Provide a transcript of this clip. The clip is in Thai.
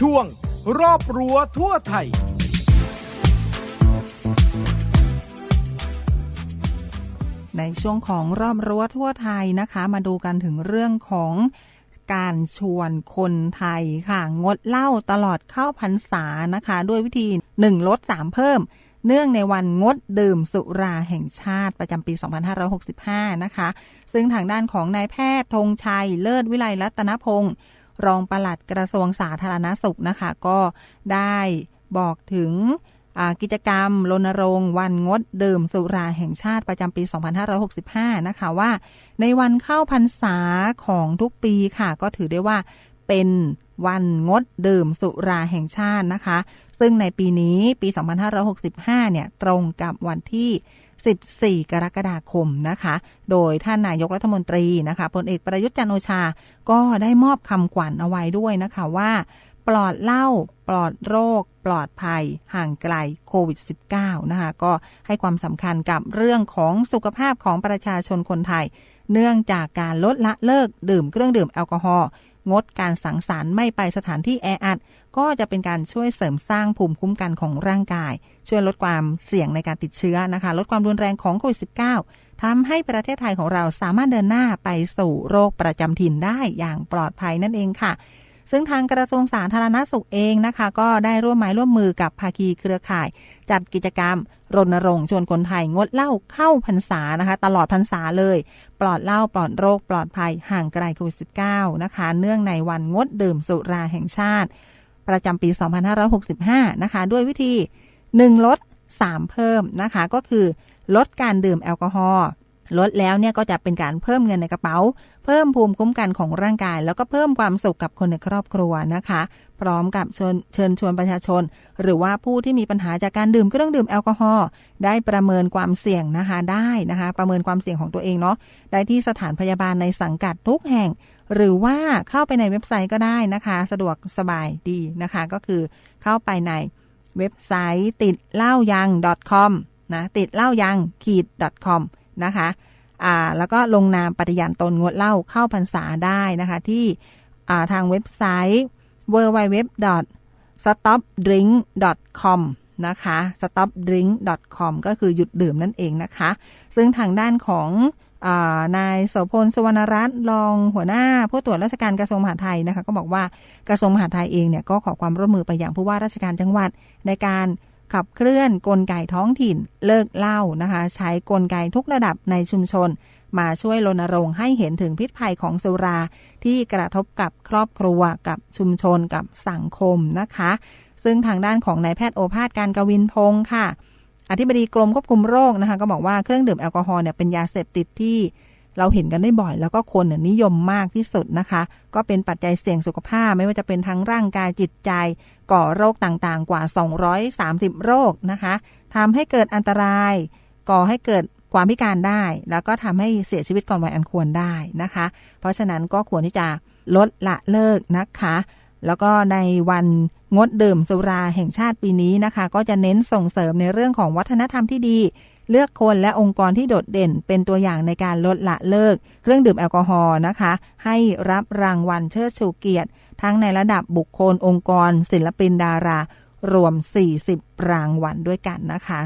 ช่วง รอบรั้วทั่วไทย ในช่วงของรอบรั้วทั่วไทยนะคะ มาดูกันถึงเรื่องของการชวนคนไทยค่ะ งดเหล้าตลอดเข้าพรรษานะคะ ด้วยวิธี 1 ลด 3 เพิ่ม เนื่องในวันงดดื่มสุราแห่งชาติประจำปี 2565 นะคะ ซึ่งทางด้านของนายแพทย์ธงชัยเลิศวิไลรัตนพงศ์ รองปลัดกระทรวงสาธารณสุขนะคะ ก็ได้บอกถึงกิจกรรมรณรงค์วันงดดื่มสุราแห่งชาติประจำปี 2565 นะคะว่า ในวันเข้าพรรษาของทุกปีค่ะ ก็ถือได้ว่าเป็น วันงดดื่มสุราแห่งชาตินะคะ ซึ่งในปีนี้ปี 2565 เนี่ย ตรงกับวันที่ 14 กรกฎาคมนะคะ โดยท่านนายกรัฐมนตรีนะคะพลเอกประยุทธ์จันโอชา ก็ได้มอบคำขวัญเอาไว้ด้วยนะคะว่า ปลอดเหล้าปลอดโรค ปลอดภัย ห่างไกลโควิด -19 นะคะ ก็ให้ความสำคัญกับเรื่องของสุขภาพของประชาชนคนไทย เนื่องจากการลดละเลิกดื่มเครื่องดื่มแอลกอฮอล์ งดการสังสรรค์ไม่ไปสถานที่แออัด ก็จะเป็นการช่วยเสริมสร้างภูมิคุ้มกันของร่างกาย ช่วยลดความเสี่ยงในการติดเชื้อนะคะ ลดความรุนแรงของโควิด -19 ทำให้ประเทศไทยของเราสามารถเดินหน้าไปสู่โรคประจำถิ่นได้อย่างปลอดภัยนั่นเองค่ะ ซึ่งทางกระทรวงสาธารณสุขเองนะคะ ก็ได้ร่วมไม้ร่วมมือกับภาคีเครือข่าย จัดกิจกรรม รณรงค์ชวนคนไทยงดเหล้าเข้าพรรษานะคะ ตลอดพรรษาเลย ปลอดเหล้าปลอดโรค ปลอดภัยห่างไกลโควิด -19 นะคะ เนื่องในวันงดดื่มสุราแห่งชาติ ประจำปี 2565 นะคะ ด้วยวิธี 1 ลด 3 เพิ่มนะคะ ก็คือลดการดื่มแอลกอฮอล์ลดแล้วเนี่ยก็จะเป็นการเพิ่มเงินในกระเป๋า เพิ่มภูมิคุ้มกันของร่างกาย แล้วก็เพิ่มความสุขกับคนในครอบครัวนะคะ พร้อมกับเชิญเชิญชวนประชาชน หรือว่าผู้ที่มีปัญหาจากการดื่มเครื่องดื่มแอลกอฮอล์ได้ประเมินความเสี่ยงนะคะได้นะคะ ประเมินความเสี่ยงของตัวเองเนาะได้ที่สถานพยาบาลในสังกัดทุกแห่ง หรือว่าเข้าไปในเว็บไซต์ก็ได้นะคะ สะดวกสบายดีนะคะ ก็คือเข้าไปในเว็บไซต์ติดเล่ายัง .com นะติดเล่ายังขีด .com นะคะ อ่าแล้วก็ลงนามปฏิญาณตนงดเหล้าเข้าพรรษาได้นะคะ ที่อ่าทางเว็บไซต์ www stopdrink.com นะคะ stopdrink.com ก็คือหยุดดื่มนั่นเองนะคะ ซึ่งทางด้านของนายโสพลสวรรณรัตน์รองหัวหน้า ผู้ตรวจราชการกระทรวงมหาดไทยนะคะ ก็บอกว่ากระทรวงมหาดไทยเองเนี่ยก็ขอความร่วมมือไปอย่างผู้ว่าราชการจังหวัดในการ ขับเคลื่อนกลไกท้องถิ่นเลิกเหล้านะคะ ใช้กลไกทุกระดับในชุมชน มาช่วยรณรงค์ให้เห็นถึงพิษภัยของสุรา ที่กระทบกับครอบครัวกับชุมชนกับสังคมนะคะ ซึ่งทางด้านของนายแพทย์โอภาสการกวินพงศ์ค่ะ อธิบดีกรมควบคุมโรคนะคะ ก็บอกว่าเครื่องดื่มแอลกอฮอล์เนี่ยเป็นยาเสพติดที่ เราเห็นกันได้บ่อยแล้วก็คนนิยมมากที่สุดนะคะ ก็เป็นปัจจัยเสี่ยงสุขภาพ ไม่ว่าจะเป็นทั้งร่างกายจิตใจ ก่อโรคต่างๆ กว่า 230 โรคนะคะทำให้เกิดอันตราย ก่อให้เกิดความพิการได้ แล้วก็ทำให้เสียชีวิตก่อนวัยอันควรได้นะคะ เพราะฉะนั้นก็ควรที่จะลดละเลิกนะคะแล้วก็ในวันงดดื่มสุราแห่งชาติปีนี้นะคะ ก็จะเน้นส่งเสริมในเรื่องของวัฒนธรรมที่ดี เลือกคนและองค์กรที่โดดเด่นเป็นตัวอย่างในการลดละเลิก เครื่องดื่มแอลกอฮอล์นะคะ ให้รับรางวัลเชิดชูเกียรติ ทั้งในระดับบุคคลองค์กร ศิลปินดารารวม 40 รางวัลด้วยกันนะคะ